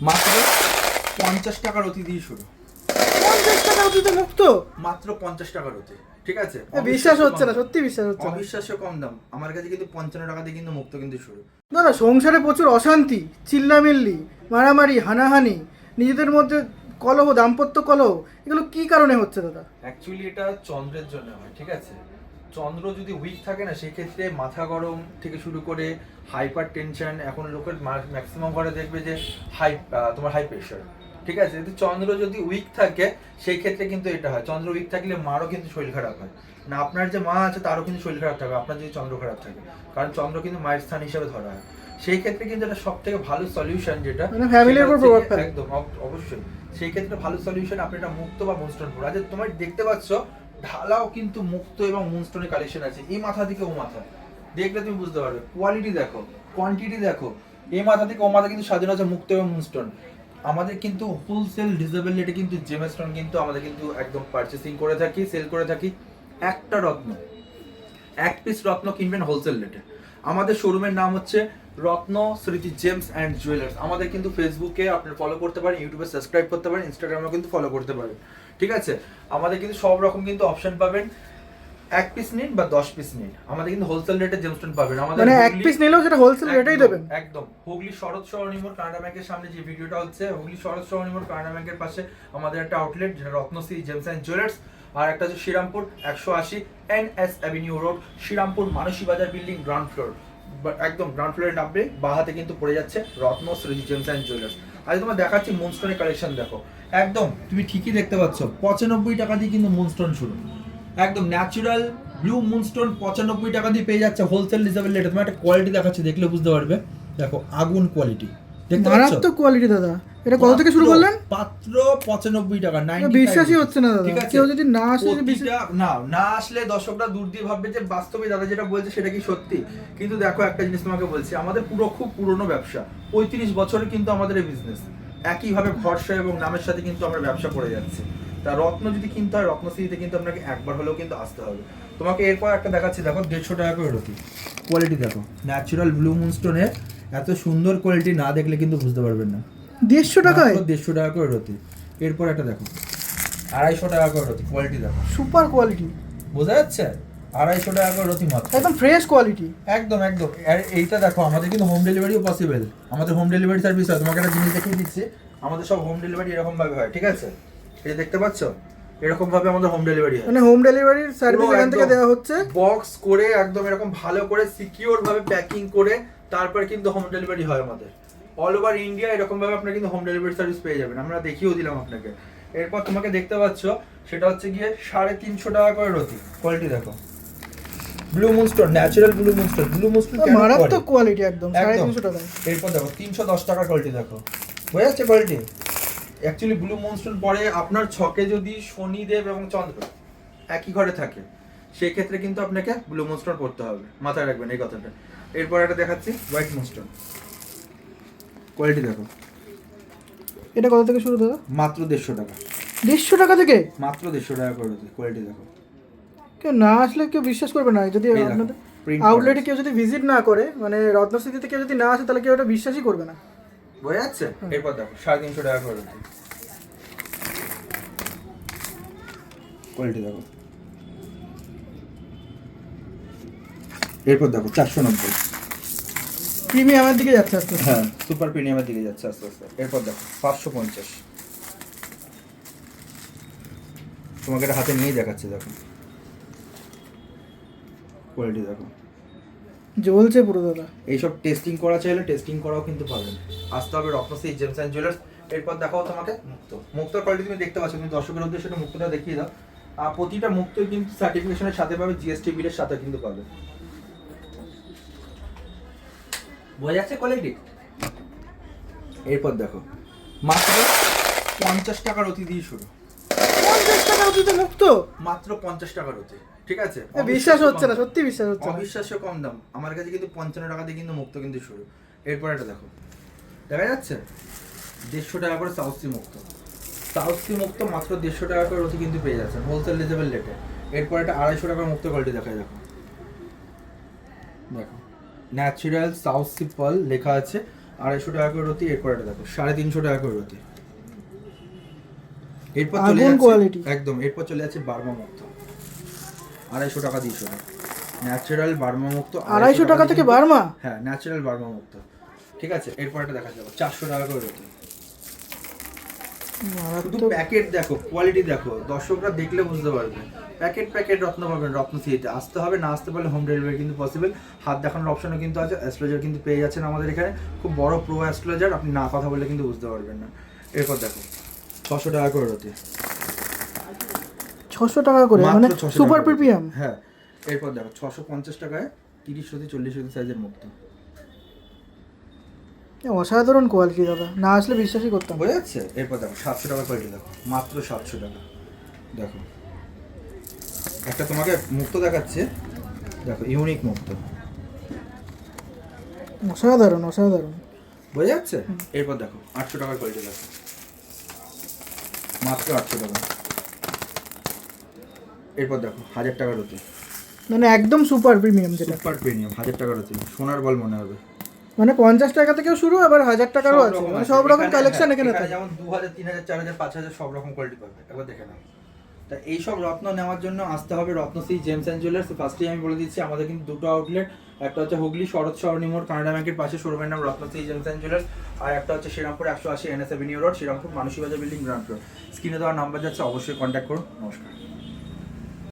মাত্র পঞ্চাশ টাকার অতি দিয়ে শুরু। পঞ্চাশ টাকা অতিতে মুক্ত। মাত্র পঞ্চাশ টাকার অতি ঠিক আছে? বিশ্বাস হচ্ছে না। সত্যি বিশ্বাস হচ্ছে অবিশ্বাস্য কম দাম। আমার কাছে কিন্তু পঞ্চান্ন টাকা দিয়ে কিন্তু মুক্ত কিন্তু শুরু। দাদা সংসারে প্রচুর অশান্তি চিল্লামিল্লি মারামারি হানাহানি নিজেদের মধ্যে কলহ দাম্পত্য কলহ এগুলো কি কারণে হচ্ছে দাদা? অ্যাকচুয়ালি এটা চন্দ্রের জন্য হয় ঠিক আছে? চন্দ্র যদি উইক থাকে না সেক্ষেত্রে মাথা গরম থেকে শুরু করে হাইপার টেনশন এখন লোকের ম্যাক্সিমাম ঘরে দেখবে যে হাই তোমার হাই প্রেশার ঠিক আছে? যদি চন্দ্র যদি উইক থাকে সেই ক্ষেত্রে কিন্তু এটা হয়। চন্দ্র উইক থাকলে মারও কিন্তু শরীর খারাপ হয়। না আপনার যে মা আছে তারও কিন্তু শরীর খারাপ থাকে। আপনার যদি চন্দ্র খারাপ থাকে কারণ চন্দ্র কিন্তু মায়ের স্থান হিসেবে ধরা হয়। সেই ক্ষেত্রে কিন্তু এটা সব থেকে ভালো সলিউশন যেটা মানে। একদম অবশ্যই। সেই ক্ষেত্রে ভালো সলিউশন আপনি এটা মুক্ত বা মুনস্টোন পুরো আচ্ছা তোমার দেখতে পাচ্ছ ঢালাও কিন্তু মুক্ত এবং মুনস্টোনের কালেকশন আছে। এই মাথা থেকে ও মাথা। দেখলে তুমি বুঝতে পারবে। কোয়ালিটি দেখো কোয়ান্টিটি দেখো। এই মাথা থেকে ও মাথা কিন্তু সাজানো আছে মুক্ত এবং মুনস্টোন আমাদের কিন্তু হোলসেল ডিজেবল কিন্তু জেমস্টোন কিন্তু আমাদের কিন্তু একদম পারচেসিং করে থাকি সেল করে থাকি। একটা রত্ন, এক পিস রত্ন কিনবেন হোলসেল রেটে আমাদের শোরুমের নাম হচ্ছে রত্ন স্মৃতি জেমস অ্যান্ড জুয়েলার্স আমাদের কিন্তু ফেসবুকে আপনি ফলো করতে পারেন ইউটিউবে সাবস্ক্রাইব করতে পারেন ইনস্টাগ্রামেও কিন্তু ফলো করতে পারেন। ঠিক আছে? আমাদের কিন্তু সব রকম কিন্তু অপশন পাবেন। এক পিস নিন বা দশ পিস নিন। আমাদের কিন্তু হোলসেল রেটে জেমস্টোন পাবেন। আমাদের মানে এক পিস নিলেও সেটা হোলসেল রেটেই দেবেন? একদম। হুগলি শরৎ সরণী কানাডা ব্যাংকের সামনে যে ভিডিওটা হচ্ছে হুগলি শরৎ সরণী কানাডা ব্যাংকের পাশে আমাদের একটা আউটলেট যেটা রত্নশ্রী জেমস অ্যান্ড জুয়েলার্স আর একটা হচ্ছে শ্রীরামপুর একশো আশি N S avenue road Shrirampur Manasi Bazar building ground floor একদম গ্রাউন্ড ফ্লোরে নামবে বা হাতে কিন্তু পড়ে যাচ্ছে Ratna Shree gems and jewellers আজ তোমার দেখাচ্ছি মুনস্টোনের কালেকশন দেখো। একদম, তুমি ঠিকই দেখতে পাচ্ছ, পঁচানব্বই টাকা দিয়ে কিন্তু মুনস্টোন শুরু। একদম ন্যাচুরাল ব্লু মুনস্টোন পঁচানব্বই টাকা দিয়ে পেয়ে যাচ্ছে হোলসেল ডিজেবল রেটে তোমার একটা কোয়ালিটি দেখাচ্ছে, দেখলে বুঝতে পারবে। দেখো, আগুন কোয়ালিটি মারাত্মক কোয়ালিটি দাদা। এটা কত থেকে শুরু করলেন? মাত্র পঁচানব্বই টাকা এটা 95 বিশ্বাসই হচ্ছে না দাদা। কেউ যদি না না না আসলে দর্শকরা দূর দিয়ে ভাববে যে বাস্তবে দাদা যেটা বলছে সেটা কি সত্যি? কিন্তু দেখো একটা জিনিস তোমাকে বলছি আমাদের পুরো খুব পুরনো ব্যবসা। পঁয়ত্রিশ বছরে কিন্তু আমাদের এই বিজনেস একইভাবে ভরসা এবং নামের সাথে কিন্তু আমরা ব্যবসা করে যাচ্ছি। তা রত্ন যদি কিনতে হয় রত্ন রত্নশ্রীতে কিন্তু আপনাকে একবার হলেও কিন্তু আসতে হবে। তোমাকে এরপর একটা দেখাচ্ছি দেখো দেড়শো টাকা করে রতি কোয়ালিটি দেখো। ন্যাচারাল ব্লু মুনস্টোনের এত সুন্দর কোয়ালিটি না দেখলে কিন্তু বুঝতে পারবেন না। দেড়শো টাকায় দেড়শো টাকা করে রতি। এরপর একটা দেখো আড়াইশো টাকা করে রতি কোয়ালিটি দেখো। সুপার কোয়ালিটি বোঝা যাচ্ছে? আড়াইশো টাকা করে রতি মাত্র। একদম ফ্রেশ কোয়ালিটি একদম একদম। আর এইটা দেখো আমাদের কিন্তু হোম ডেলিভারিও পসিবল আমাদের হোম ডেলিভারি সার্ভিস হয় তোমাকে একটা জিনিস দেখিয়ে দিচ্ছি। আমাদের সব হোম ডেলিভারি এরকম ভাবে হয় ঠিক আছে? এই যে দেখতে পাচ্ছ? এরকম ভাবে আমাদের হোম ডেলিভারি হয়। মানে হোম ডেলিভারির সার্ভিস এখান থেকে দেওয়া হচ্ছে? বক্স করে একদম এরকম ভালো করে সিকিউর ভাবে প্যাকিং করে তারপর কিন্তু হোম ডেলিভারি হয় আমাদের। অল ওভার ইন্ডিয়া এরকম ভাবে আপনারা কিন্তু হোম ডেলিভারি সার্ভিস পেয়ে যাবেন। আমরা দেখিয়েও দিলাম আপনাকে। এরপর তোমাকে দেখতে পাচ্ছ সেটা হচ্ছে গিয়ে সাড়ে তিনশো টাকা করে রতি কোয়ালিটি দেখো। Blue moonstone natural blue moonstone blue moonstone মারাত্মক কোয়ালিটি একদম সাড়ে। তিনশো টাকায়। এরপর দেখো তিনশো দশ টাকার কোয়ালিটি দেখো। বোঝা যাচ্ছে কোয়ালিটি অ্যাকচুয়ালি ব্লু মনস্টোন পরে আপনার ছকে যদি শনিদেব এবং চন্দ্র একই ঘরে থাকে সেই ক্ষেত্রে কিন্তু আপনাকে ব্লু মনস্টোন পড়তে হবে। মাথায় রাখবেন এই কথাটা। এরপর একটা দেখাচ্ছি হোয়াইট মনস্টোন কোয়ালিটি দেখো। এটা কত থেকে শুরু দাদা? মাত্র দেড়শো টাকা। দেড়শো টাকা থেকে? মাত্র দেড়শো টাকা করে কোয়ালিটি দেখো। কেউ না আসলে কেউ বিশ্বাস করবে না যদি আপনাদের আউটলেটে কেউ যদি ভিজিট না করে মানে রত্নস্থিতিতে কেউ যদি না আসে তাহলে কেউ এটা বিশ্বাসই করবে না। বোঝা যাচ্ছে? এরপর দেখো সাড়ে তিনশো টাকা করে কোয়ালিটি দেখো। এরপর দেখো চারশো নব্বই। প্রিমিয়ামের দিকে যাচ্ছে আস্তে হ্যাঁ সুপার প্রিমিয়ামের দিকে যাচ্ছে আস্তে আস্তে। এরপর দেখো পাঁচশো পঞ্চাশ। তোমাকে এটা হাতে নিয়েই দেখাচ্ছে দেখো। কোয়ালিটি দেখো। জ্বলছে পুরো দাদা। এইসব টেস্টিং করা চাইলে টেস্টিং করাও কিন্তু পাবেন আসতে হবে রত্নশ্রী জেমস অ্যান্ড জুয়েলার্স এরপর দেখাও তোমাকে মুক্ত। মুক্তর কোয়ালিটি তুমি দেখতে পাচ্ছ তুমি দর্শকের উদ্দেশ্যে মুক্তটা দেখিয়ে দাও। আর প্রতিটা মুক্তই কিন্তু সার্টিফিকেশনের সাথে পাবে জিএসটি বিলের সাথে কিন্তু পাবে। বোঝা যাচ্ছে কোয়ালিটি এরপর দেখো। মাত্র পঞ্চাশ টাকার অতি দিয়ে শুরু। পঞ্চাশ অতিতে মুক্ত। মাত্র পঞ্চাশ টাকার অতি। ঠিক আছে? বিশ্বাস হচ্ছে না সত্যি বিশ্বাস হচ্ছে অবিশ্বাস্য কম দাম। আমার কাছে কিন্তু পঞ্চান্ন টাকা দিয়ে কিন্তু মুক্ত কিন্তু শুরু। এরপর এটা দেখো। দেখা যাচ্ছে? দেড়শো টাকা করে সাউথসি মুক্ত। সাউথসি মুক্ত মাত্র দেড়শো টাকা করে অতি কিন্তু পেয়ে যাচ্ছেন হোলসেল রিজেবল রেটে এরপর এটা আড়াইশো টাকার মুক্ত কোয়ালিটি দেখায় দেখো। দেখো। ন্যাচারাল সাউথ সি পাল লেখা আছে আড়াইশো টাকা করে রতি এরপর এটা দেখো সাড়ে তিনশো টাকা করে রতি। এরপর চলে কোয়ালিটি একদম এরপর চলে যাচ্ছে বার্মা মুক্ত। আড়াইশো টাকা দিয়েছ ন্যাচারাল বার্মা মুক্ত আড়াইশো টাকা থেকে বার্মা? হ্যাঁ ন্যাচারাল বার্মা মুক্ত। ঠিক আছে এরপর এটা দেখা যাবে চারশো টাকা করে রতি। শুধু প্যাকেট দেখো কোয়ালিটি দেখো দর্শকরা দেখলে বুঝতে পারবে। প্যাকেট প্যাকেট রত্ন পাবেন রত্ন থ্রিতে আসতে হবে না আসতে পারলে হোম ডেলিভারি কিন্তু পসিবল হাত দেখানোর অপশনও কিন্তু আছে অ্যাস্ট্রোলজার কিন্তু পেয়ে যাচ্ছেন আমাদের এখানে। খুব বড় প্রো অ্যাস্ট্রোলজার আপনি না কথা বললে কিন্তু বুঝতে পারবেন না। এরপর দেখো ছশো টাকা করে রতি। ছশো টাকা করে মানে সুপার প্রিমিয়াম হ্যাঁ এরপর দেখো ছশো পঞ্চাশ টাকায় তিরিশ রতি চল্লিশ রতি সাইজের মুক্ত। অসাধারণ কোয়ালিটি দাদা। না আসলে বিশ্বাসই করতাম। বোঝা যাচ্ছে? এরপর দেখো সাতশো টাকা কোয়ালিটি দেখো মাত্র সাতশো টাকা। দেখো। একটা তোমাকে মুক্ত দেখাচ্ছে। দেখো ইউনিক মুক্ত। অসাধারণ অসাধারণ। বোঝা যাচ্ছে? এরপর দেখো আটশো টাকার কোয়ালিটি দেখো মাত্র আটশো টাকা। এরপর দেখো হাজার টাকার হতে মানে একদম সুপার প্রিমিয়াম যেটা। সুপার প্রিমিয়াম হাজার টাকার হতে সোনার বল মনে হবে। মানে পঞ্চাশ টাকা থেকেও শুরু আবার হাজার টাকারও আছে। মানে সব রকম কালেকশন এখানে থাকে। যেমন দু হাজার তিন হাজার চার হাজার পাঁচ হাজার সব রকম কোয়ালিটি পাবে। একবার দেখে নাও। তা এইসব রত্ন নেওয়ার জন্য আসতে হবে রত্নশ্রী জেমস অ্যান্ড জুয়েলার্স ফার্স্টেই আমি বলে দিচ্ছি আমাদের কিন্তু দুটো আউটলেট একটা হচ্ছে হুগলি শরৎ সরণি মোড় কানাডা ব্যাংকের পাশে শোরুমের নাম রত্নশ্রী জেমস অ্যান্ড জুয়েলার্স আর একটা হচ্ছে শ্রীরামপুর একশো আশি NS avenue road Shrirampur Manasi Bazar building ground floor স্ক্রিনে দেওয়ার নাম্বার যাচ্ছে অবশ্যই কন্ট্যাক্ট করুন। নমস্কার।